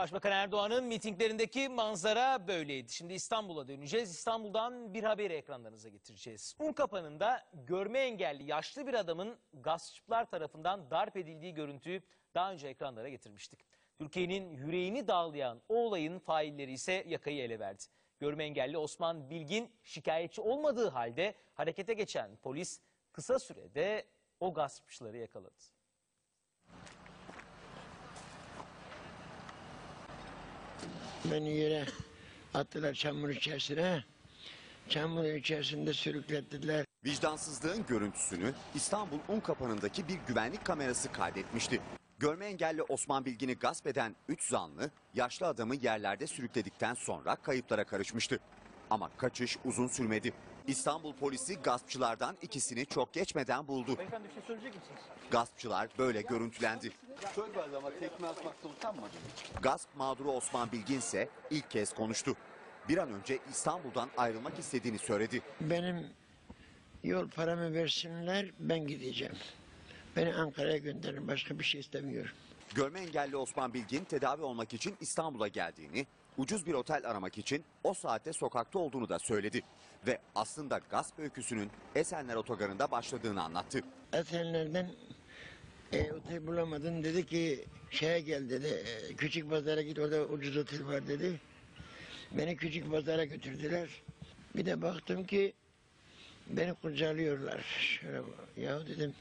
Başbakan Erdoğan'ın mitinglerindeki manzara böyleydi. Şimdi İstanbul'a döneceğiz. İstanbul'dan bir haberi ekranlarınıza getireceğiz. Unkapanı'nda görme engelli yaşlı bir adamın gaspçılar tarafından darp edildiği görüntüyü daha önce ekranlara getirmiştik. Türkiye'nin yüreğini dağlayan o olayın failleri ise yakayı ele verdi. Görme engelli Osman Bilgin şikayetçi olmadığı halde harekete geçen polis kısa sürede o gaspçıları yakaladı. Beni yere attılar çamur içerisine. Çamur içerisinde sürüklettiler. Vicdansızlığın görüntüsünü İstanbul Unkapanı'ndaki bir güvenlik kamerası kaydetmişti. Görme engelli Osman Bilgin'i gasp eden 3 zanlı yaşlı adamı yerlerde sürükledikten sonra kayıplara karışmıştı. Ama kaçış uzun sürmedi. İstanbul polisi gaspçılardan ikisini çok geçmeden buldu. Beyefendi bir şey söyleyecek misiniz? Gaspçılar böyle görüntülendi. Söz verdi ama tekme atmakta utanmadı. Gasp mağduru Osman Bilgin ise ilk kez konuştu. Bir an önce İstanbul'dan ayrılmak istediğini söyledi. Benim yol paramı versinler ben gideceğim. Beni Ankara'ya gönderin başka bir şey istemiyorum. Görme engelli Osman Bilgin tedavi olmak için İstanbul'a geldiğini, ucuz bir otel aramak için o saatte sokakta olduğunu da söyledi. Ve aslında gasp öyküsünün Esenler Otogarı'nda başladığını anlattı. Esenlerden e, otel bulamadın dedi ki şeye gel dedi e, küçük pazara git orada ucuz otel var dedi. Beni küçük pazara götürdüler. Bir de baktım ki beni kurcalıyorlar. Şöyle ya dedim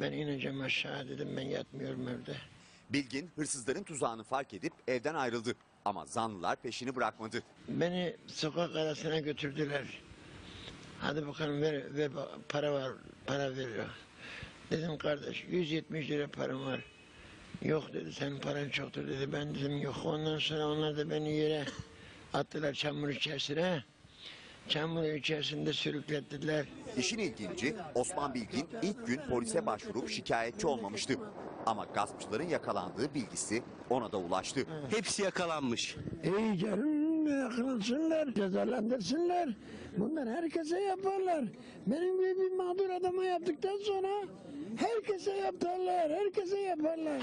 ben ineceğim aşağı dedim ben yatmıyorum evde. Bilgin hırsızların tuzağını fark edip evden ayrıldı. Ama zanlılar peşini bırakmadı. Beni sokak arasına götürdüler. Hadi bakalım ver, ver para var, para veriyor. Dedim kardeş 170 lira param var. Yok dedi senin paran çoktur dedi. Ben dedim yok. Ondan sonra onlar da beni yere attılar çamur içerisine. Çamur içerisinde sürüklettiler. İşin ilginci Osman Bilgin ilk gün polise başvurup şikayetçi olmamıştı. Ama gaspçıların yakalandığı bilgisi ona da ulaştı. Hepsi yakalanmış. İyi canım yakalansınlar, cezalandırsınlar. Bunlar herkese yaparlar. Benim gibi bir mağdur adama yaptıktan sonra herkese yaparlar, herkese yaparlar.